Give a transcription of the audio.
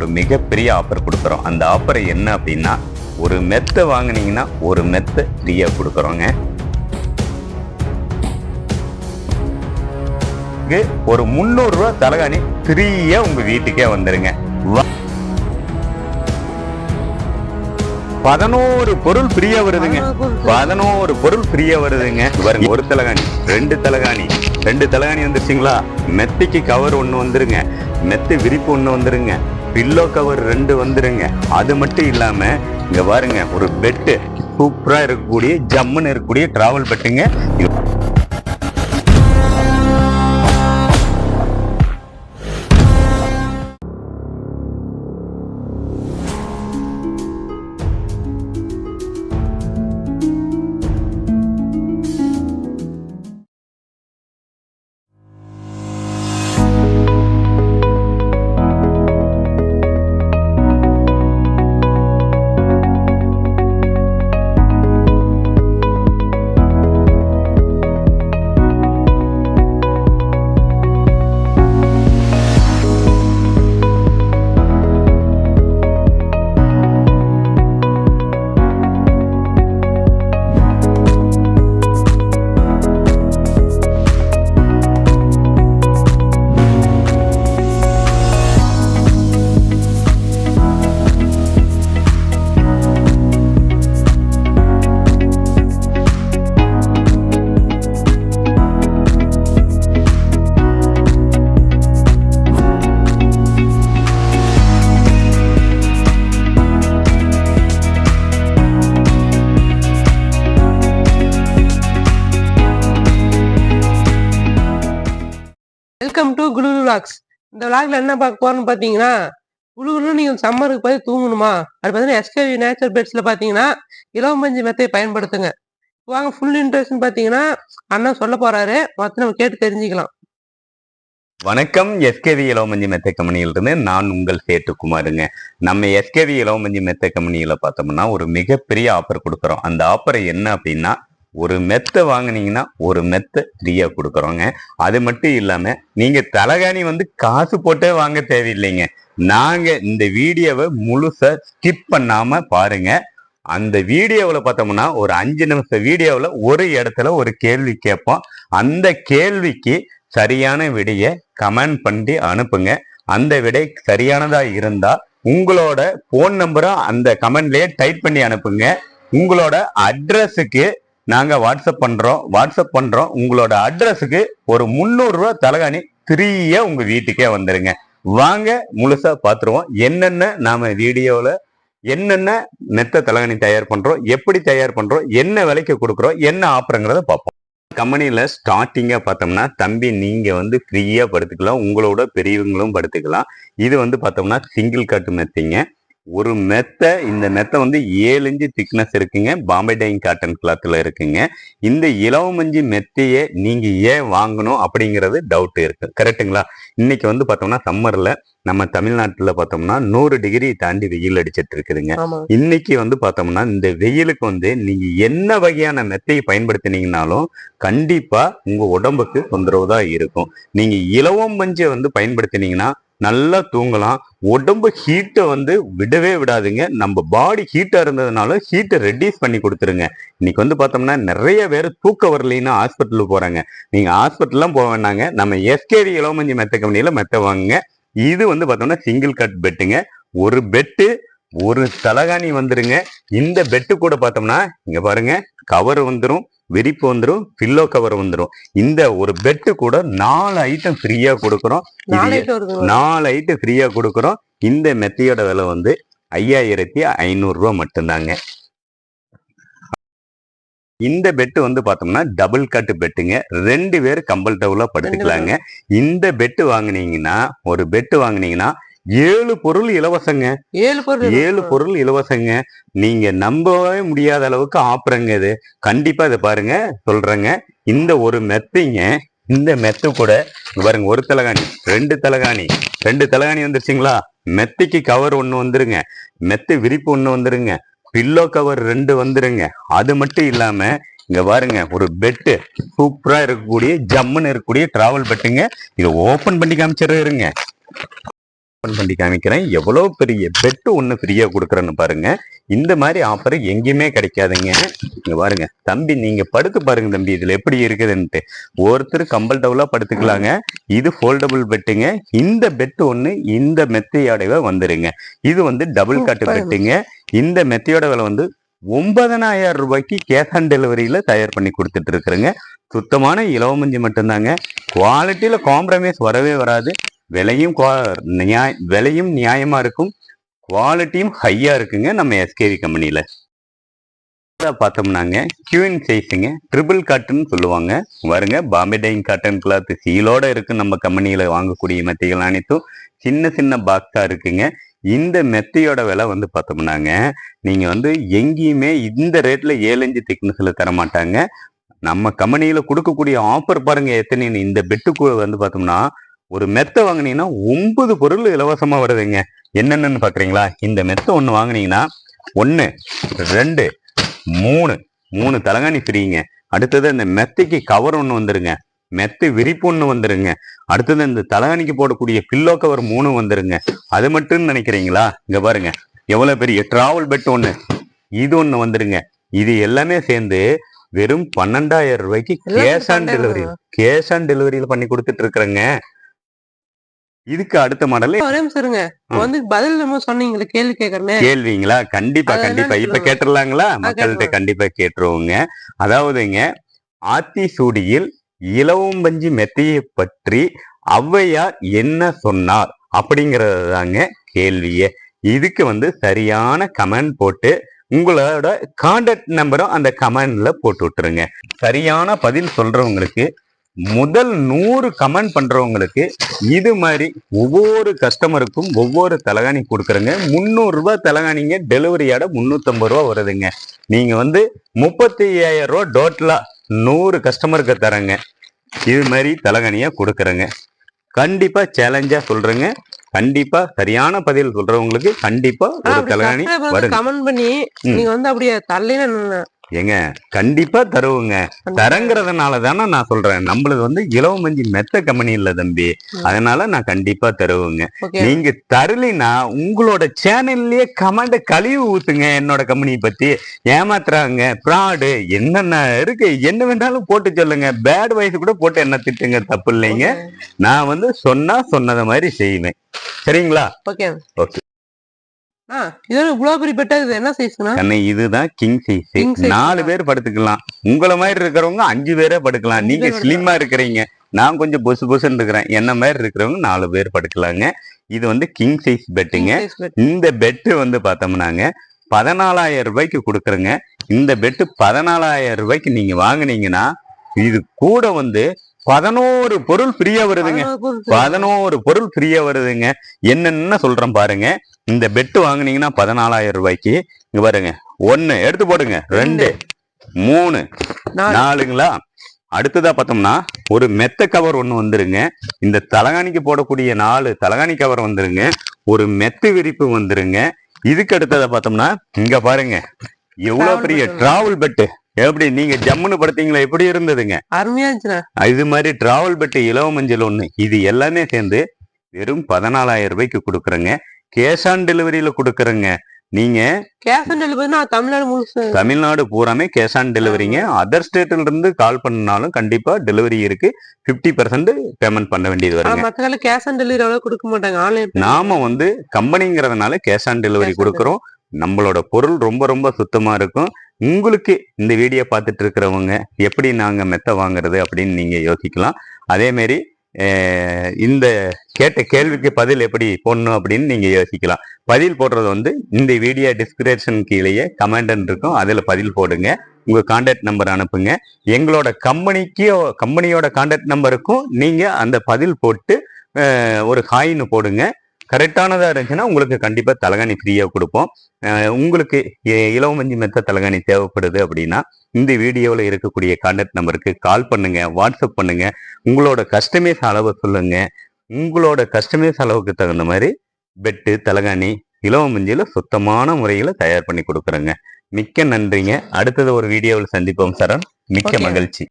ஒரு மிகப்பெரிய ஆஃபர் கொடுக்குறோம். அந்த ஆஃபர் என்ன அப்படின்னா ஒரு மெத்தை வாங்குனீங்கன்னா ஒரு மெத்தை ஃப்ரீயாக கொடுக்குறோங்க. ஒரு முந்நூறு ரூபா தலகாணி ஃப்ரீயா உங்க வீட்டுக்கே வந்துருங்க. பதினோரு பொருள் ஃப்ரீயா வருதுங்க. பதினோரு பொருள் ஃப்ரீயா வருதுங்க. பாருங்க ஒரு தலகாணி ரெண்டு தலகாணி. ரெண்டு தலகாணி வந்துருச்சுங்களா? மெத்தைக்கு கவர் ஒன்று வந்துருங்க. மெத்தை விரிப்பு ஒன்று வந்துருங்க. பில்லோ கவர் ரெண்டு வந்துருங்க. அது மட்டும் இல்லாமல் இங்கே பாருங்க ஒரு பெட்டு சூப்பராக இருக்கக்கூடிய ஜம்முன்னு இருக்கக்கூடிய ட்ராவல் பெட்டுங்க வெல்கம் டு குளு விளாக்ஸ் இந்த விளாக்ல என்ன பார்க்க போறோம்னு பார்த்தீங்கன்னா குளு நீங்கள் சம்மருக்கு போய் தூங்கணுமா? அது பார்த்தீங்கன்னா எஸ்கேவி நேச்சர் பெட்ஸில் பார்த்தீங்கன்னா இளவமஞ்சி மெத்தை பயன்படுத்துங்க. வாங்க ஃபுல் இன்ட்ரெஸ்ட்னு பார்த்தீங்கன்னா அண்ணன் சொல்ல போறாரு. மொத்தம் நம்ம கேட்டு தெரிஞ்சுக்கலாம். வணக்கம். எஸ்கேவி இளவமஞ்சி மெத்த கம்பெனியிலிருந்து நான் உங்கள் சேட்டு குமாருங்க நம்ம எஸ்கேவி இளவமஞ்சி மெத்த கம்பெனியில் பார்த்தோம்னா ஒரு மிகப்பெரிய ஆஃபர் கொடுக்குறோம். அந்த ஆஃபர் என்ன அப்படின்னா ஒரு மெத்தை வாங்கினீங்கன்னா ஒரு மெத்தை ஃப்ரீயா கொடுக்குறோங்க. அது மட்டும் இல்லாம நீங்க தலகாணி வந்து காசு போட்டே வாங்க தேவையில்லைங்க. நாங்க இந்த வீடியோவை முழுசா ஸ்கிப் பண்ணாம பாருங்க. அந்த வீடியோவில் பார்த்தோம்னா ஒரு அஞ்சு நிமிஷம் வீடியோவில் ஒரு இடத்துல ஒரு கேள்வி கேட்போம். அந்த கேள்விக்கு சரியான விடையை கமெண்ட் பண்ணி அனுப்புங்க. அந்த விடை சரியானதாக இருந்தால் உங்களோட ஃபோன் நம்பரும் அந்த கமெண்ட்லேயே டைப் பண்ணி அனுப்புங்க. உங்களோட அட்ரஸுக்கு நாங்கள் வாட்ஸ்அப் பண்ணுறோம் வாட்ஸ்அப் பண்ணுறோம் உங்களோட அட்ரஸுக்கு ஒரு முந்நூறுரூவா தலகாணி ஃப்ரீயாக உங்கள் வீட்டுக்கே வந்துடுங்க வாங்க முழுசாக பார்த்துருவோம் என்னென்ன நாம் வீடியோவில் என்னென்ன மெத்த தலகாணி தயார் பண்ணுறோம் எப்படி தயார் பண்ணுறோம் என்ன விலைக்கு கொடுக்குறோம் என்ன ஆஃபருங்கிறத பார்ப்போம். கம்பெனியில் ஸ்டார்டிங்காக பார்த்தோம்னா தம்பி நீங்கள் வந்து ஃப்ரீயாக படுத்துக்கலாம் உங்களோட பெரியவங்களும் படுத்துக்கலாம். இது வந்து பார்த்தோம்னா சிங்கிள் கட்டு மெத்தைங்க. ஒரு மெத்தை இந்த மெத்தை வந்து ஏழு இன்ச்சு திக்னஸ் இருக்குங்க. பாம்பே டைங் காட்டன் கிளாத்தில் இருக்குங்க. இந்த இலவமஞ்சி மெத்தையை நீங்கள் ஏன் வாங்கணும் அப்படிங்கிறது டவுட் இருக்கு. கரெக்ட்டுங்களா இன்னைக்கு வந்து பார்த்தோம்னா சம்மரில் நம்ம தமிழ்நாட்டில் பார்த்தோம்னா நூறு டிகிரி தாண்டி வெயில் அடிச்சிட்டு இருக்குதுங்க. இன்னைக்கு வந்து பார்த்தோம்னா இந்த வெயிலுக்கு வந்து நீங்க என்ன வகையான மெத்தையை பயன்படுத்தினீங்கனாலும் கண்டிப்பா உங்க உடம்புக்கு தொந்தரவு தான் இருக்கும். நீங்க இலவம் பஞ்சை வந்து பயன்படுத்தினீங்கன்னா நல்லா தூங்கலாம். உடம்பு ஹீட்டை வந்து விடவே விடாதுங்க. நம்ம பாடி ஹீட்டாக இருந்ததுனால ஹீட்டை ரெடியூஸ் பண்ணி கொடுத்துருங்க. இன்னைக்கு வந்து பார்த்தோம்னா நிறைய பேர் தூக்க வரலைன்னா ஹாஸ்பிட்டலுக்கு போகிறாங்க நீங்கள் ஹாஸ்பிட்டல்லாம் போக வேணாங்க. நம்ம எஸ்கேவி இளவமஞ்சி மெத்த கம்பெனியில் மெத்த வாங்குங்க. இது வந்து பார்த்தோம்னா சிங்கிள் கட் பெட்டுங்க ஒரு பெட்டு ஒரு தலகாணி வந்துருங்க. இந்த பெட்டு கூட பார்த்தோம்னா இங்கே பாருங்க கவர் வந்துடும் விரிப்பு வந்துரும் பில்லோ கவர் வந்துரும். இந்த ஒரு பெட்டு கூட நாலு ஐட்டம் ஃப்ரீயா கொடுக்குறோம். நாலு ஐட்டம் ஃப்ரீயா கொடுக்குறோம். இந்த மெத்தையோட விலை வந்து ஐயாயிரத்தி ஐநூறு ரூபா மட்டும்தாங்க. இந்த பெட்டு வந்து பார்த்தோம்னா டபுள் கட்டு பெட்டுங்க ரெண்டு பேர் கம்பல் டவுல படுத்துக்கலாங்க. இந்த பெட்டு வாங்குனீங்கன்னா ஒரு பெட்டு வாங்குனீங்கன்னா ஏழு பொருள் இலவசங்க. ஏழு பொருள் ஏழு பொருள் இலவசங்க. நீங்க நம்பவே முடியாத அளவுக்கு ஆப்புறங்க இது. கண்டிப்பா இதை பாருங்க சொல்றேங்க. இந்த ஒரு மெத்தைங்க இந்த மெத்து கூட பாருங்க ஒரு தலகாணி ரெண்டு தலகாணி ரெண்டு தலகாணி வந்துருச்சுங்களா? மெத்தைக்கு கவர் ஒண்ணு வந்துருங்க. மெத்தை விரிப்பு ஒண்ணு வந்துருங்க. பில்லோ கவர் ரெண்டு வந்துருங்க. அது மட்டும் இல்லாம இங்க பாருங்க ஒரு பெட்டு சூப்பரா இருக்கக்கூடிய ஜம்முன்னு இருக்கக்கூடிய டிராவல் பெட்டுங்க இதை ஓபன் பண்ணி காமிச்சிடுறேங்க ஓபன் பண்ணி காமிக்கிறேன். எவ்வளவு பெரிய பெட்டு ஒண்ணு ஃப்ரீயா கொடுக்குறேன்னு பாருங்க. இந்த மாதிரி ஆஃபர் எங்கேயுமே கிடைக்காதுங்க. இங்க பாருங்க. தம்பி நீங்க படுத்து பாருங்க தம்பி. இதுல எப்படி இருக்குதுன்ட்டு. ஒருத்தர் கம்பல் டவுலா படுத்துக்கலாங்க. இது ஃபோல்டபுள் பெட்டுங்க இந்த பெட்டு ஒண்ணு இந்த மெத்தையோடவே வந்துருங்க. இது வந்து டபுள் காட்டு. பெட்டுங்க இந்த மெத்தையோட விலை வந்து ஒன்பதனாயிரம் ரூபாய்க்கு கேஷ் ஆன் டெலிவரியில தயார் பண்ணி கொடுத்துட்டு இருக்கிறேங்க. சுத்தமான இலவமஞ்சி மட்டும்தாங்க. குவாலிட்டியில காம்ப்ரமைஸ் வரவே வராது. விலையும் குவா- நியாய விலையும் நியாயமா இருக்கும். குவாலிட்டியும் ஹையா இருக்குங்க நம்ம எஸ்கேவி கம்பெனியில பார்த்தோம்னாங்க கியூன் சைஸுங்க ட்ரிபிள் காட்டன் சொல்லுவாங்க. வருங்க பாம்பே டைங் காட்டன் கிளாத் சீலோட இருக்கு நம்ம கம்பெனியில வாங்கக்கூடிய மெத்தைகள் அனைத்தும். சின்ன சின்ன பாக்ஸா இருக்குங்க. இந்த மெத்தையோட விலை வந்து பார்த்தோம்னாங்க நீங்க வந்து எங்கேயுமே இந்த ரேட்ல ஏழு இன்ச்சு திக்னஸ்ல தர மாட்டாங்க நம்ம கம்பெனியில கொடுக்கக்கூடிய ஆஃபர் பாருங்க எத்தனை இந்த பெட்டுக்குள்ள வந்து பார்த்தோம்னா ஒரு மெத்தை வாங்குனீங்கன்னா ஒன்பது பொருள் இலவசமா வருதுங்க. என்னென்னு பாக்குறீங்களா? இந்த மெத்தை ஒண்ணு வாங்குனீங்கன்னா ஒண்ணு ரெண்டு மூணு மூணு தலகாணி ஃப்ரீங்க. அடுத்தது இந்த மெத்தைக்கு கவர் ஒண்ணு வந்துருங்க. மெத்தை விரிப்பு ஒண்ணு வந்துருங்க. அடுத்தது இந்த தலகாணிக்கு போடக்கூடிய பில்லோ கவர் மூணு வந்துருங்க. அது மட்டும் நினைக்கிறீங்களா? இங்க பாருங்க. எவ்வளவு பெரிய டிராவல் பெட் ஒண்ணு. இது ஒண்ணு வந்துருங்க. இது எல்லாமே சேர்ந்து வெறும் பன்னெண்டாயிரம் ரூபாய்க்கு cash on delivery cash on டெலிவரியில பண்ணி கொடுத்துட்டு இருக்கிறேங்க. இதுக்கு அடுத்த மாடல் இப்ப வந்து பதில் நம்ம சொன்னீங்களே கேள்வி கேக்குறேன்னு. கேள்விங்களா? கண்டிப்பா கண்டிப்பா. இப்ப சொல்லுங்க. கேட்டுடலாங்களா? மக்கள்கிட்ட. கண்டிப்பா கேட்டுருவோங்க. அதாவதுங்க ஆத்திசூடியில் இலவம்பஞ்சி மெத்தையை பற்றி ஔவையார் என்ன சொன்னார்? அப்படிங்கறது தாங்க கேள்வியே. இதுக்கு வந்து சரியான கமெண்ட் போட்டு உங்களோட கான்டாக்ட் நம்பரும் அந்த கமெண்ட்ல போட்டு விட்டுருங்க. சரியான பதில் சொல்றவங்களுக்கு முதல் நூறு கமெண்ட் பண்றவங்களுக்கு இது மாதிரி ஒவ்வொரு கஸ்டமருக்கும் ஒவ்வொரு தலகாணி கொடுக்குறேங்க. முந்நூறு ரூபாய் தலகாணிங்க டெலிவரியோட முந்நூற்றம்பது ரூபா வருதுங்க. நீங்க வந்து முப்பத்தி ஐயாயிரம் ரூபா டோட்டலா நூறு கஸ்டமருக்கு தரேங்க. இது மாதிரி தலகாணியா கொடுக்குறேங்க. கண்டிப்பா சேலஞ்சா சொல்றேங்க. கண்டிப்பா சரியான பதில் சொல்றவங்களுக்கு கண்டிப்பா ஒரு தலகாணி கமெண்ட் பண்ணி. நீங்க வந்து அப்படியே தரலைன்னு ஏங்க கண்டிப்பா தருவோங்க. தரங்கிறதுனால தானே நான் சொல்றேன். நம்மளது வந்து இலவமஞ்சி மெத்த கம்பெனி இல்ல தம்பி. அதனால நான் கண்டிப்பா தருவேங்க. நீங்க தரலினா உங்களோட சேனல்லயே கமெண்ட் கழிவு ஊத்துங்க என்னோட கம்பெனி பத்தி. ஏமாத்துறாங்க ஃப்ராடு என்னென்ன இருக்கு என்ன வேணாலும் போட்டு சொல்லுங்க. பேட் வாய்ஸ் கூட போட்டு என்ன திட்டுங்க தப்பு இல்லைங்க. நான் வந்து சொன்னா சொன்னதை மாதிரி செய்வேன். சரிங்களா? ஓகே. ஓகே. இதோட இவ்வளவு பெரிய பெட்டா இது என்ன சைஸ்னா இதுதான் கிங் சைஸ் நாலு. பேர் படுத்துக்கலாம். உங்கள மாதிரி இருக்கிறவங்க அஞ்சு பேரே படுக்கலாம். நீங்க ஸ்லிம்மா இருக்கிறீங்க. நான் கொஞ்சம் பொசு பொசுன்னு இருக்கிறேன். என்ன மாதிரி இருக்கிறவங்க நாலு பேர் படுக்கலாங்க. இது வந்து கிங் சைஸ் பெட்டுங்க இந்த பெட்டு வந்து பார்த்தோம்னாங்க பதினாலாயிரம் ரூபாய்க்கு கொடுக்குறேங்க. இந்த பெட்டு பதினாலாயிரம் ரூபாய்க்கு நீங்க வாங்குனீங்கன்னா இது கூட வந்து பதினோரு பொருள் ஃப்ரீயா வருதுங்க. பதினோரு பொருள் ஃப்ரீயா வருதுங்க. என்னென்ன சொல்றேன் பாருங்க. இந்த பெட்டு வாங்குனீங்கன்னா பதினாலாயிரம் ரூபாய்க்கு இங்க பாருங்க. ஒண்ணு எடுத்து போடுங்க. ரெண்டு மூணு நாலுங்களா? அடுத்ததா பார்த்தோம்னா ஒரு மெத்த கவர் ஒண்ணு வந்துருங்க. இந்த தலகாணிக்கு போடக்கூடிய நாலு தலகாணி கவர் வந்துருங்க. ஒரு மெத்து விரிப்பு வந்துருங்க. இதுக்கு அடுத்ததா பார்த்தோம்னா இங்க பாருங்க. எவ்வளவு பெரிய. டிராவல் பெட்டு எப்படி நீங்க ஜம்முன்னு படுத்தீங்களா? எப்படி இருந்ததுங்க? அருமையா இது மாதிரி டிராவல் பெட்டு இலவ மஞ்சள் ஒண்ணு இது எல்லாமே சேர்ந்து வெறும் பதினாலாயிரம் ரூபாய்க்கு கொடுக்குறேங்க. கேஷ் ஆன் டெலிவரியில கொடுக்குறேங்க. நீங்க கேஷ் ஆன் டெலிவரி தமிழ்நாடு முழுசு. தமிழ்நாடு பூராமே கேஷ் ஆன் டெலிவரிங்க. அதர் ஸ்டேட்ல இருந்து கால் பண்ணாலும் கண்டிப்பா டெலிவரி இருக்கு. 50% பர்சன்ட் பேமெண்ட் பண்ண வேண்டியது மத்த கால கேஷ் ஆன் டெலிவரி அவ்வளவு கொடுக்க மாட்டாங்க. ஆன்லைன் நாம வந்து கம்பெனிங்கிறதுனால cash on delivery Cash on கொடுக்குறோம். நம்மளோட பொருள் ரொம்ப ரொம்ப சுத்தமா இருக்கும். உங்களுக்கு இந்த வீடியோ பார்த்துட்டு இருக்கிறவங்க எப்படி நாங்க மெத்த வாங்குறது அப்படின்னு நீங்க யோசிக்கலாம். அதே மாதிரி இந்த கேட்ட கேள்விக்கு பதில் எப்படி போடணும் அப்படின்னு நீங்கள் யோசிக்கலாம். பதில் போடுறது வந்து இந்த வீடியோ டிஸ்கிரிப்ஷன் கீழேயே கமெண்ட் இருக்கும். அதில் பதில் போடுங்க. உங்கள் கான்டாக்ட் நம்பர் அனுப்புங்க. எங்களோட கம்பெனிக்கு கம்பெனியோட கான்டாக்ட் நம்பருக்கும் நீங்கள் அந்த பதில் போட்டு ஒரு காயின் போடுங்க. கரெக்டானதா இருந்துச்சுன்னா உங்களுக்கு கண்டிப்பா தலகாணி ஃப்ரீயா கொடுப்போம். உங்களுக்கு இ- இலவமஞ்சி மெத்த தலகாணி தேவைப்படுது அப்படின்னா இந்த வீடியோவில் இருக்கக்கூடிய கான்டாக்ட் நம்பருக்கு கால் பண்ணுங்க வாட்ஸ்அப் பண்ணுங்க. உங்களோட கஸ்டமைஸ் அளவை சொல்லுங்க. உங்களோட கஸ்டமைஸ் அளவுக்கு தகுந்த மாதிரி பெட்டு தலகாணி இலவமஞ்சியில சுத்தமான முறையில தயார் பண்ணி கொடுக்குறேங்க. மிக்க நன்றிங்க. அடுத்தது ஒரு வீடியோவில் சந்திப்போம் சரண். மிக்க. மகிழ்ச்சி.